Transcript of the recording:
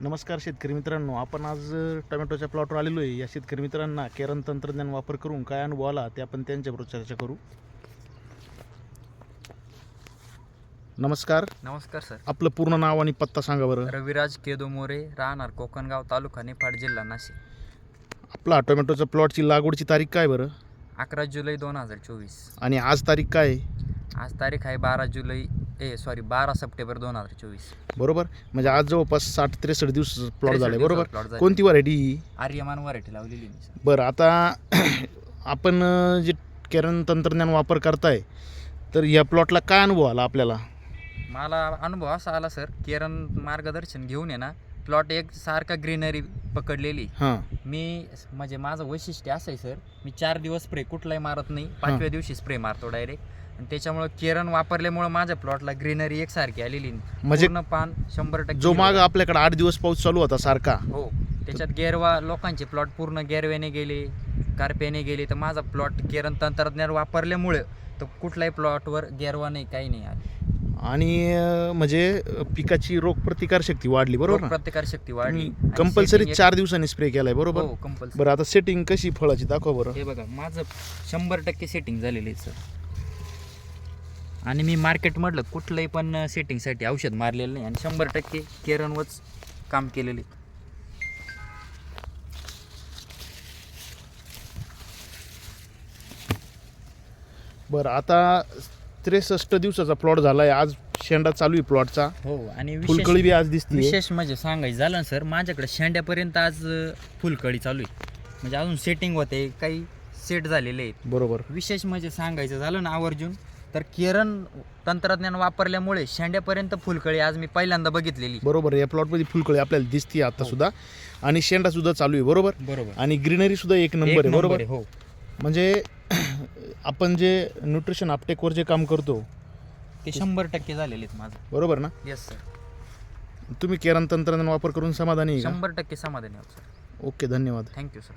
नमस्कार शेतकरी मित्रांनो. आपण आज टोमॅटोच्या प्लॉटवर आलेलो आहे. या शेतकरी मित्रांना केरन तंत्रज्ञान वापर करून काय अनुभव आला ते आपण त्यांच्याबरोबर चर्चा करू. नमस्कार. नमस्कार सर. आपलं पूर्ण नाव आणि पत्ता सांगा बरं. रविराज केदो मोरे राहणार कोकणगाव तालुका निफाड जिल्हा नाशिक. आपला टोमॅटोच्या प्लॉटची लागवडची तारीख काय बरं? अकरा जुलै दोन हजार चोवीस. आणि आज तारीख काय? आहे? आज तारीख आहे बारा जुलै ए सॉरी बारा सप्टेंबर दोन हजार चोवीस. बरोबर? म्हणजे आज जवळपास साठ त्रेसष्ट दिवस प्लॉट 63 झाले बरोबर? झाला. कोणती व्हरायटी आर्यमान व्हरायटी लावलेली मी सर बरं आता आपण जे केरन तंत्रज्ञान वापर करताय तर या प्लॉटला काय अनुभव आला आपल्याला? मला अनुभव असा आला सर केरन मार्गदर्शन घेऊन आहे ना प्लॉट एक सारखा ग्रीनरी पकडलेली. हां. मी म्हणजे माझं वैशिष्ट्य असं आहे सर. मी चार दिवस स्प्रे कुठलाही मारत नाही पाचव्या दिवशी स्प्रे मारतो डायरेक्ट. आणि त्याच्यामुळं केरन वापरल्यामुळं माझ्या प्लॉटला ग्रीनरी एकसारखी आलेली म्हणजे पूर्ण पान शंभर टक्के जो माग. आपल्याकडे आठ दिवस पाऊस चालू होता सारखा. हो. त्याच्यात गेरवा लोकांचे प्लॉट पूर्ण गेरव्याने गेले कारप्याने गेले. तर माझा प्लॉट केरन तंत्रज्ञान वापरल्यामुळे तर कुठल्याही प्लॉटवर गेरवा नाही काही नाही आली. आणि म्हणजे पिकाची रोग प्रतिकार शक्ती वाढली बरोबर ना? प्रतिकार शक्ती वाढली. कंपल्सरी चार दिवसांनी स्प्रे केलाय बरोबर? हो कंपल्सरी बरं आता सेटिंग कशी फळाची दाखवा बरं. हे बघा माझं शंभर टक्के सेटिंग झालेलं आहे सर आणि मी मार्केटमधलं कुठलंही पण सेटिंगसाठी औषध मारलेलं नाही. आणि शंभर टक्के केरनवरच काम केलेलं बरं आता त्रेसष्ट दिवसाचा प्लॉट झालाय. आज शेंडा चालू आहे प्लॉटचा हो आणि विशेष- फुलकळी बी आज दिसते विशेष म्हणजे सांगायचं झालं ना सर माझ्याकडे शेंड्यापर्यंत आज अ, फुलकळी चालू आहे. म्हणजे अजून सेटिंग होते काही सेट झालेले आहेत. बरोबर. विशेष म्हणजे सांगायचं झालं ना आवर्जून तर केरन तंत्रज्ञान वापरल्यामुळे शेंड्यापर्यंत फुलकळी आज मी पहिल्यांदा बघितलेली. बरोबर या प्लॉटमध्ये फुलकळी आपल्याला दिसते आता हो. सुद्धा. आणि शेंडा सुद्धा चालू आहे बरोबर? बरोबर. आणि ग्रीनरी सुद्धा एक नंबर आहे बरोबर? हो. म्हणजे आपण जे न्यूट्रिशन अपटेकवर जे काम करतो ते शंभर टक्के झालेले आहेत माझं. बरोबर ना? येस सर तुम्ही केरन तंत्रज्ञान वापर करून समाधानी आहे का? शंभर टक्के समाधानी आहोत सर ओके धन्यवाद. Thank you sir